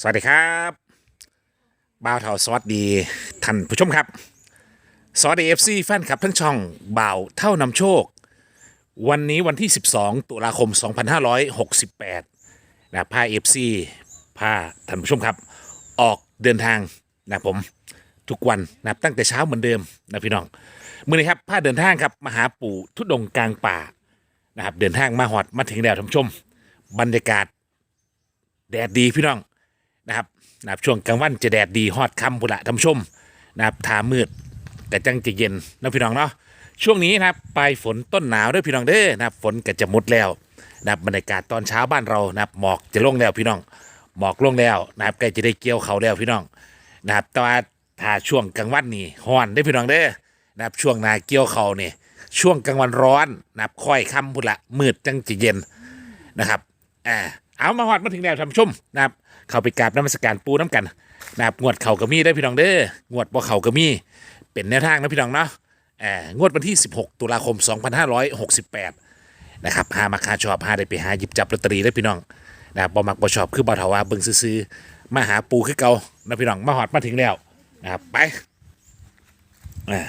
สวัสดีครับบ่าวเทาสวัสดีท่านผู้ชมครับ สวัสดีเอฟซีแฟนคลับทั้งช่องบ่าวเท่านำโชค วันนี้วันที่ 12 ตุลาคม 2568นะพาเอฟซีพาท่านผู้ชมครับ ออกเดินทางนะผมทุกวันนะตั้งแต่เช้าเหมือนเดิมนะพี่น้องมื่อนี้ครับพาเดินทางครับมาหาปู่ทุดงกลางป่านะครับเดินทางมาหอดมาถึงแล้วท่านผู้ชม บรรยากาศแดดดีพี่น้อง นะครับนะครับช่วงกลางวันจะแดดดีฮอดค่ำพุละท่านผู้ชมนะครับทามืดแต่จังจะเย็นนะพี่น้องเนาะช่วงนี้นะครับปลายฝนต้นหนาวด้วยพี่น้องเด้อนะครับฝนก็จะหมดแล้วนะครับบรรยากาศตอนเช้าบ้านเรานะครับหมอกจะลงแล้วพี่น้องหมอกลงแล้วนะครับใกล้จะได้เกี่ยวเขาแล้วพี่น้องนะครับแต่ว่าถ้าช่วงกลางวันนี่ฮ้อนได้อพี่น้องเด้อนะครับช่วงนาเกี่ยวเขานี่ช่วงกลางวันร้อนนะครับค่อยค่ำพุนละมืดจังจะเย็นนะครับอ่าเอามาหอดมาถึงแนวทำชุ่มนะครับ เข้าไปกราบน้ำมศการปูน้ำกันนะครับงวดเข่าก็มีได้พี่น้องเด้องวดบ่เข่าก็มี เป็นแนวทางนะพี่น้องเนาะแอ่างวดวันที่ 16 ตุลาคม 2568 นะครับหามาคาชอบหาได้ไปหาหยิบจับลอตเตอรี่ได้พี่น้องนะครับบ่มักบ่ชอบคือบ่เถาว่าเบิ่งซื้อๆมาหาปูคือเก่านะพี่น้องมาหอดมาถึงแล้วนะครับไปอ่า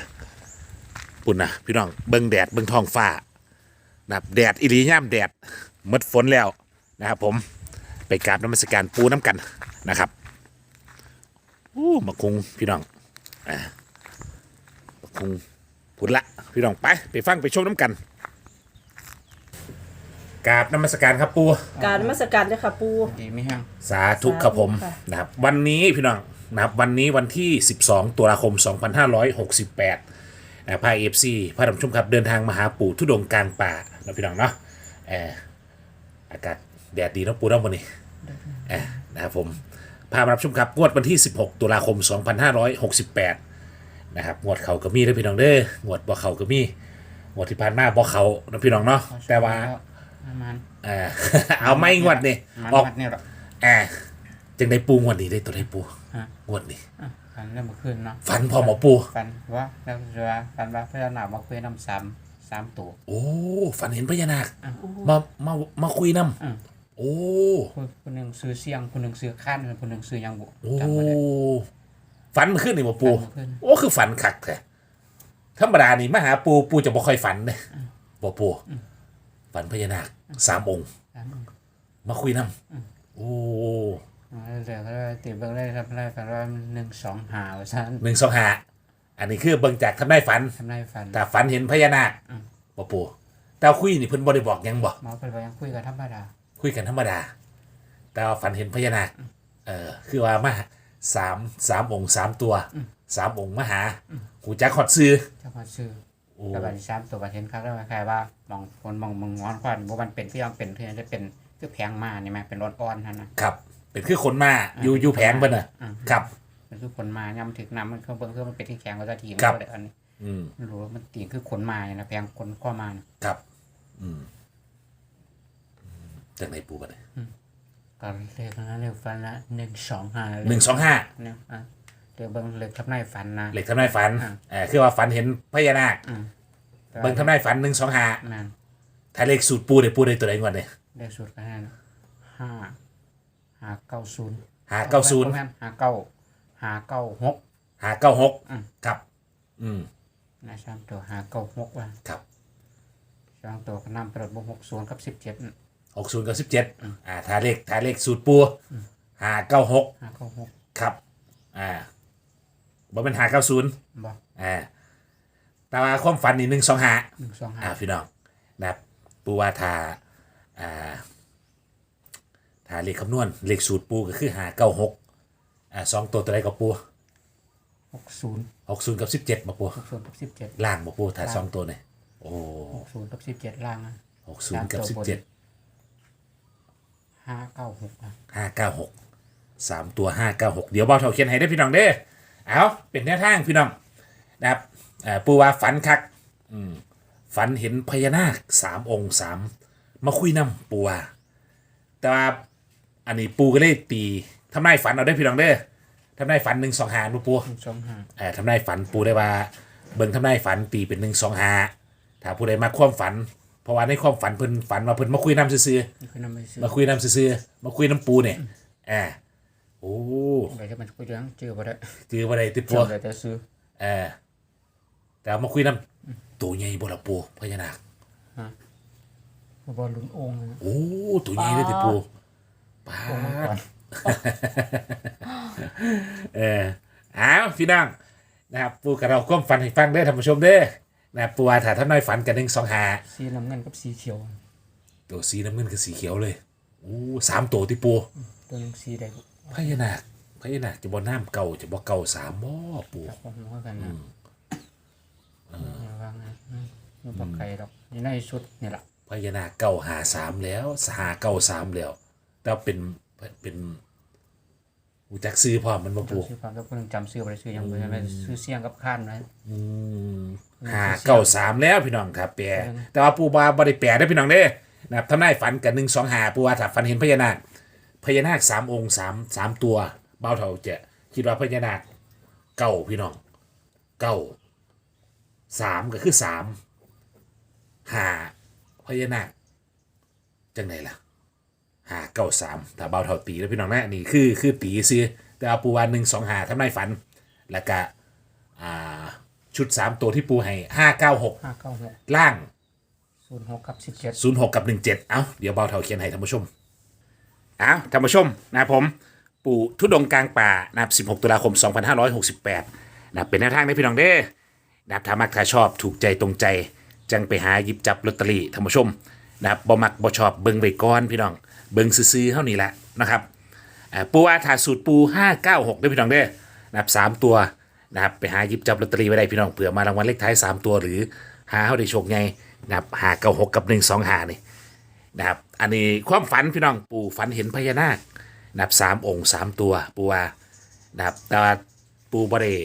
ปุ่นนะพี่น้องเบิ่งแดดเบิ่งท้องฟ้านะครับแดดอีหลีย่ามแดดมดฝนแล้วนะครับผม ไปกราบน้ำมศการปูน้ำกันนะครับอู้มาคุงพี่น้องอ่ามาคุงผุนละพี่น้องไปไปฟังไปชมน้ำกันกราบน้ำมศการครับปูการนมาสการเจ้าค่ะปู ดีไหมฮะสาธุครับผมค่ะ นะครับวันนี้พี่น้องนะครับวันนี้วันที่ 12ตุลาคม 2568นะพาเอฟซีพระดำชุ่มครับเดินทางมาหาปู่ทุดงค์กลางป่านะพี่น้องเนาะเอออากาศ แดดดีเนาะปู่เนาะวันนี้เออนะครับผมพามารับชมครับงวดวันที่ 16 ตุลาคม 2568 นะครับงวดเขาก็มีนะพี่น้องเด้องวดบ่เขาก็มีงวดที่ผ่านมาบ่เขานะพี่น้องเนาะแต่ว่าประมาณเออเอาไม่งวดนี่มันออกวัดเนี่ยหรอแอบจึงได้ปูงวดนี้ได้ตัวได้ปูฮะงวดนี้อะฟันเริ่มมาขึ้นเนาะฝันพอหมอปูฟันว่าแล้วจะว่าฟันว่าพญานาคมาคุยน้ำซ้ำสามตัว โอ้ฝันเห็นพญานาคอะมามามาคุยน้อืมำ โอ้คนคนหนึ่งซื้อเสียงคนหนึ่งซื้อข้านคนหนึ่งซื้อยังบุโอ้จำไม่ได้ฝันมันขึ้นนี่หมอปูฝันมันขึ้นโอ้คือฝันคักแท้ธรรมดานี่มาหาปูปูจะบ่ค่อยฝันเลยบ่ปูฝันพญานาคสามองค์สามองค์มาคุยน้ำโอ้อ่าเดี๋ยวก็ได้ตีเบิ้งได้ทำได้ฝันว่าหนึ่งสองหาว่าซั่นหนึ่งสองห้าอันนี้คือเบิ่งจากทำได้ฝัน ทำได้ฝัน แต่ฝันเห็นพญานาคอืม บ่ปูแต่คุยนี่เพิ่นบ่ได้บอกหยังบ่หมอเป็นว่ายังคุยกับธรรมดา คุยกันธรรมดา แต่ว่าฝันเห็นพญานาคเออคือว่ามาสามสามองค์สามตัวสามองค์มาหาหูจักขอดซื้อเจ้าพ่อซื้อโอ้กับบัตรสามตัวบัตรเห็นครับแล้วว่าใครว่ามองคนมองมองงอนควันว่ามันเป็นที่ยังเป็นที่จะเป็นคือแพงมานี่ไหมเป็นรถอ่อนท่านนะครับ เป็นคือคนมาอยู่อยู่แผงเบิ่นน่ะอ่าครับมันคือคนมาย่ำถึกน้ำมันเครื่องเบิ้งเครื่องมันเป็นที่แข็งก็จะทีครับเลยอันนี้อืมไม่รู้ว่ามันตีคือขนมาเนี่ยนะแพงคนข้อมาเนี่ยครับ อืม จากไหนปูบัดเนี่ยก็เลขนั้นเลขฟันละหนึ่งสองห้าหนึ่งสองห้าเนี่ยอะเดี๋ยวเบิ้งเลขทับในฝันนะ เหล็กทำนายฝันอ่าเออคือว่าฝันเห็นพญานาคอืมเบิ่งทำนายฝันหนึ่งสองห้านั่นถ้าเลขสูตรปูได้ปูได้ตัวไหนก่อนเนี่ยเลขสุดก็ให้นะห้าห้าเก้าศูนย์หาเก้าศูนย์ห้าเก้าห้าเก้าหก หาเก้าหกอืม ครับ อืมนะสามตัวห้าเก้าหกว่าครับสองตัวก็นำไปรถบวกหกศูนย์กับสิบเจ็ด หกศูนย์กับสิบเจ็ดอ่าถ้าเลขถ้าเลขสูตรปูหาเก้าหกห้าเก้าหกครับ อ่าบ่เป็นหาเก้าศูนย์บอกอ่าแต่ว่าความฝันนี่หนึ่งสองหาหนึ่งสองห้าอ่าพี่น้องนะครับปูว่าทาอ่าทาเลขคำนวณเลขสูตรปูก็คือหาเก้าหกอ่าสองตัวตัวใดกับปูหกศูนย์หกศูนย์กับสิบเจ็ดมาปูหกศูนย์กับสิบเจ็ดล่างมาปูถ้าสองตัวเนี่ยโอ้หกศูนย์กับสิบเจ็ดล่างนะหกศูนย์กับสิบเจ็ด ห้าเก้าหกนะห้าเก้าหกสามตัวห้าเก้าหกเดี๋ยวเบาเท่าเขียนให้ได้อพี่น้องเด้อเอาเป็นแนวทางพี่น้องนะครับอ่าปูว่าฝันคักอืมฝันเห็นพญานาคสามองค์สามมาคุยน้ำปูว่าแต่ว่าอันนี้ปูก็เลยตีทำนายฝันเอาได้อพี่น้องเด้อทำนายฝันหนึ่งสองหาดูปูหนึ่งสองห้าเอ่อทำนายฝันปูได้ว่า เบิ่งทำนายฝันตีเป็นหนึ่งสองหาถ้าผู้ใดมาความฝันเพ ราะว่าในความฝันเพิ่นฝันว่าเพิ่นมาคุยน้ำซื่อๆนี่คือนำไปซื้อมาคุยน้ำซื่อๆมาคุยน้ำปูเนี่ยอ่าโอ้ไปที่มันคุยเรื่องเจอบ่ได้จือบ่ได้ติปูเจอเลยแต่ซื้อเออแต่เอามาคุยนำตัวใหญ่บ่ล่ะปูพญานาคบ่ลุ้นองค์นะโอ้ตัวใหญ่เลยติปูปาองค์มังกด รเอออ้าวพี่น้องนะครับปูกับเราก้มฟันให้ฟังเด้อท่านผู้ชมเด้อ นะครับปูว่าถ้าท่านน้อยฝันกันหนึ่งสองหาสีน้ำเงินกับสีเขียว ตัวสีน้ำเงินกับสีเขียวเลยโอ้สามตัวที่ปูตัวหนึงสีแดงพญานาคพญานาคจะบ่น้ำเก่าจะบ่เก่าสามบ่ปูจับของหัวกันนะระวังนะอืมมันบ่ไกลดอกอยู่ในชุดนี่ล่ะพญานาคเก่าหาสามแล้วหาเก่าสามแล้วแต่เป็นเป็น อูจักซื้อพร้อมมันบ่ปูชื่อความก็เพิ่งจำชื่อบ่ได้ชื่อหยังบ่ได้ชื่อเสียงกับข้านนะ อืมหาเก่าสามแล้วพี่น้องครับแปลแต่ว่าปูบาบ่ได้แปลได้อพี่น้องเด้อนะครับทำนายฝันกันหนึ่งสองหาปูว่าถ้าฝันเห็นพญานาคพญานาคสามองค์สามสามตัวเบาเท่าจะคิดว่าพญานาคเก่าพี่น้องเก่าสามก็คือสามหาพญานาคจังไหนล่ะ หาเก้าสามถ้าเบาเท่าตีแล้วพี่น้องนะนี่คือคือตีซื้อแต่เอาปูวานหนึ่งสองหาทำนายฝัน แล้วก็อ่าชุดสามตัวที่ปูให้ห้าเก้าหก596ล่าง06กับ17ศูนย์หกกับหนึ่งเจ็ดเอ้าเดี๋ยวเบาเท่าเขียนให้ท่านผู้ชมเอ้าท่านผู้ชมนะครับผมปู่ทุดงค์กลางป่านะครับ16ตุลาคม2568นะครับเป็นแนวทางในพี่น้องเด้อนะครับถ้ามักถ้าชอบถูกใจตรงใจ จังไปหาหยิบจับลอตเตอรี่ท่านผู้ชมนะครับบ่มักบ่ชอบเบิ่งไว้ก่อนพี่น้อง เบิงซื้อๆเท่านี้แหละนะครับปูอาถาสูตรปู 596ด้พี่น้องเด้อนะครับสามตัวนะครับไปหาหยิบจับลอตเตอรี่ไว้ได้พี่น้องเผื่อมารางวัลเลขท้าย 3 ตัวหรือหาเฮาได้โชคไงนะครับหาเก้าหกกับหนึ่งสองหานี่นะครับอันนี้ความฝันพี่น้องปู่ฝันเห็นพญานาคนะครับสามองค์สามตัวปูว่านะครับแต่ว่าปูบริ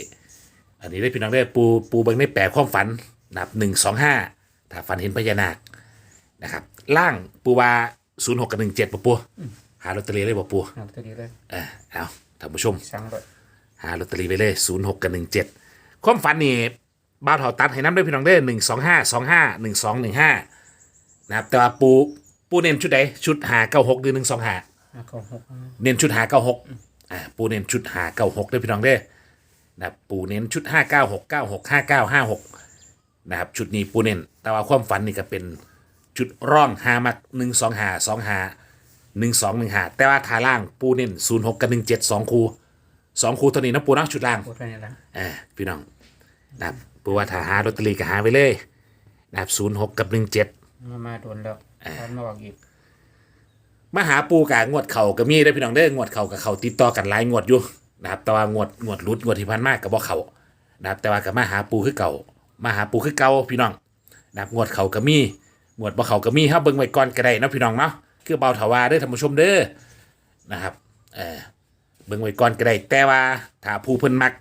อันนี้ได้พี่น้องได้ปูปูเบิงได้แปลความฝันนะครับหนึ่งสองห้าถ้าฝันเห็นพญานาคนะครับล่างปูว่า ศูนย์หกกับหนึ่งเจ็ดปะปูหาลอตเตอรี่เลยปะปูเอาตัวนี้เลยเออเอาท่านผู้ชม สั่งเลยหาลอตเตอรี่ไปเลยศูนย์หกกับหนึ่งเจ็ดความฝันนี่บ้าวเถาตัดให้น้ำด้วยพี่น้องได้หนึ่งสองห้าสองห้าหนึ่งสองหนึ่งห้านะครับแต่ว่าปูปูเน้นชุดใดชุดหาเก้าหกหรือหนึ่งสองห้า596เน้นชุดหาเก้าหกอ่า ปูเน้นชุดหาเก้าหกด้วยพี่น้องเด้อนะครับปูเน้นชุดห้าเก้าหกเก้าหกห้าเก้าห้าหกนะครับ ชุดนี้ปูเน้น แต่ว่าความฝันนี่ก็เป็น ชุดร่องหามักหนึ่งสองหาสองหาหนึ่งสองหนึ่งหาแต่ว่าทาล่างปูเน้นศูนย์หกกับหนึ่งเจ็ดสองคูสองคูตัวนี้นะปูเนาะชุดล่างพูดเท่านี้ละอ่าพี่น้องนะครับปูว่าถ้าหาลอตเตอรี่ก็หาไปเลยนะครับศูนย์หกกับหนึ่งเจ็ดมามาโดนแล้วตอนมาบอกอีกมาหาปูกางวดเข่ากับมีได้อพี่น้องเด้องวดเข่ากับเขาติดต่อกันหลายงวดอยู่นะครับ แต่ว่างวดงวดรุดงวดที่พันมากกับบ่เข่านะครับ แต่ว่ากับมาหาปูคือเก่า มาหาปูคือเก่าพี่น้องนะครับงวดเข่ากับมี งวดบ่เขากับมีเฮาเบิ่งไว้ก่อนก็ได้นาะพี่น้องเนาะคือเบาถาวาเด้อท่านผู้ชมเด้อนะครับ เออเบิ่งไว้ก่อนก็ได้แต่ว่าถ้าผู้เพิ่นมัก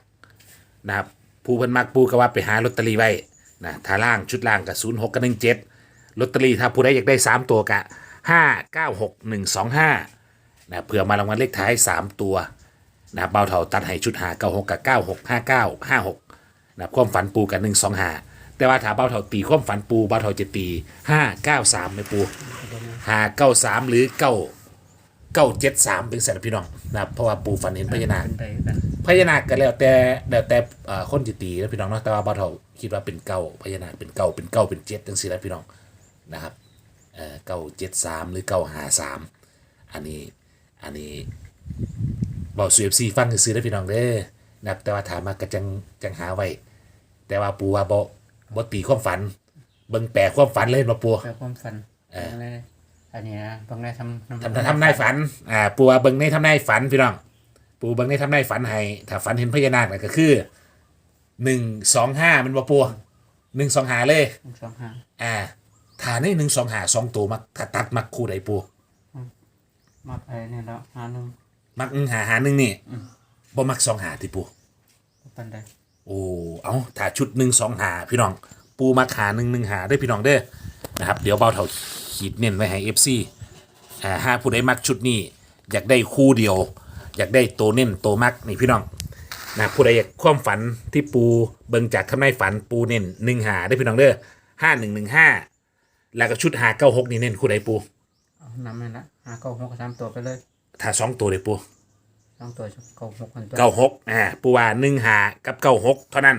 นะครับผู้เพิ่นมักปูก็ว่าไปหาลอตเตอรี่ไว้นะถ้าล่างชุดล่างกับ06กับ17ลอตเตอรี่ถ้าผู้ใดอยากได้3ตัวกะห้าเก้าหกหนึ่งสองห้านะเผื่อมารางวัลเลขท้าย3ตัวนะเบาเถาตัดให้ชุดหาเก้าหกกับเก้าหกห้าเก้าห้าหกนะความฝันปูกันหนึ่งสองหา แต่ว่าถ้าเบาเถาตีความฝันปูเบาเถาจะตีห้าเก้าสามไม่ปูหาเก้าสามหรือเก้าเก้าเจ็ดสามเป็นแสนพี่น้องนะครับเพราะว่าปูฝันเห็นพญานาคเป็นไปกันพญานาคก็แล้วแต่แล้วแต่เอ่อคนจิตีแล้วพี่น้องเนาะแต่ว่าบ้านเราคิดว่าเป็นเก้าพญานาคเป็นเก้าเป็นเก้าเป็นเจ็ดจังสี่แล้วพี่น้องนะครับเอ่อเก้าเจ็ดสามหรือเก้าหาสามอันนี้อันนี้บอกสูเอฟซีฟังซื้อได้อพี่น้องเด้อนะครับแต่ว่าถามมากระจังจังหาไว้แต่ว่าปูว่าบ่ บ่ตีความฝัน เบิ่งแปลความฝันเลยมาปู แปลความฝันเอออะไรอันนี้นะบางได้ทำทำทำนายฝัน อ่า ปูว่าเบิ่งในทำนายฝันพี่น้อง ปูเบิ่งในทำนายฝันให้ ถ้าฝันเห็นพญานาคน่ะก็คือหนึ่งสองห้ามันบ่ปูหนึ่งสองหาเลย หนึ่งสองห้า อ่าฐานในหนึ่งสองหาสองตัวมักถ้าตัดมักคู่ใดปู มาไปเนี่ยแล้วหาหนึ่ง มักหนึ่งหาหาหนึ่งนี่บ่มักสองหาที่ปูปันได้ โอ้เอาถ้าชุดหนึ่งสองหาพี่น้อง ปูมักหาหนึ่งหนึ่งหาได้อพี่น้องเด้อนะครับ เดี๋ยวเบาเท่าขีดเน้นไว้ให้เอฟซีอ่าหาผู้ใดมักชุดนี้ อยากได้คู่เดียว อยากได้ตัวเน้นตัวมักนี่พี่น้องนะผู้ใดอยากความฝันที่ปูเบิ่งจากข้างในฝันปูเน้นหนึ่งหาได้อพี่น้องเด้อห้าหนึ่งหนึ่งห้าแล้วก็ชุดหาเก้าหกนี่เน้นคู่ใดปูเอานำเลยละหาเก้าหกสามตัวไปเลย ถ้าสองตัวเลยปู ต้องตัวเก้าหกคนตัวเก้าหกอ่าปูว่าหนึ่งหากับเก้าหกเท่านั้น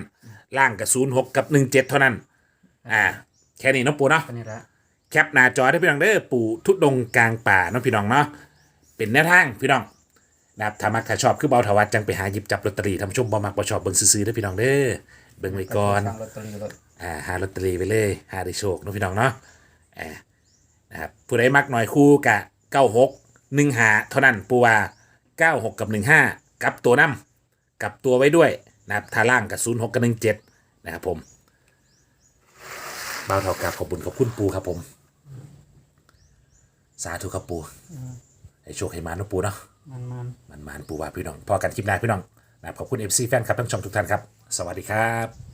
ล่างกับศูนย์หกกับหนึ่งเจ็ดเท่านั้น อ่า แค่นี้เนาะปูเนาะ ก็นี่ละแคปหน้าจอได้พี่น้องเด้อปู่ทุดงค์กลางป่าเนาะพี่น้องเนาะเป็นแนวทางพี่น้องนะครับถ้ามักถ้าชอบคือเบาถวัดจังไปหาหยิบจับลอตเตอรี่ทำชมบ่มักบ่ชอบเบิ่งซื้อๆเด้อพี่น้องเด้อเบิ่งไว้ก่อนสั่งลอตเตอรี่รถอ่าหาลอตเตอรี่ไปเลยหาได้โชคเนาะพี่น้องเนาะอ่านะครับผู้ใดมักหน่อยคู่กะเก้าหกหนึ่งหาเท่านั้นปูว่า เก้าหกกับหนึ่งห้ากับตัวน้ำกับตัวไว้ด้วยนะครับทาล่างกับศูนย์หกกับหนึ่งเจ็ดนะครับผมเบาเท่ากับขอบคุญขอบคุณปูครับผม สาธุครับปูให้โชคให้มาเนาะปูเนาะมันมันมันมานปูว่าพี่น้องพอกันคลิปหน้าพี่น้องนะครับขอบคุณเอฟซีแฟนครับทั้งช่องทุกท่านครับ สวัสดีครับ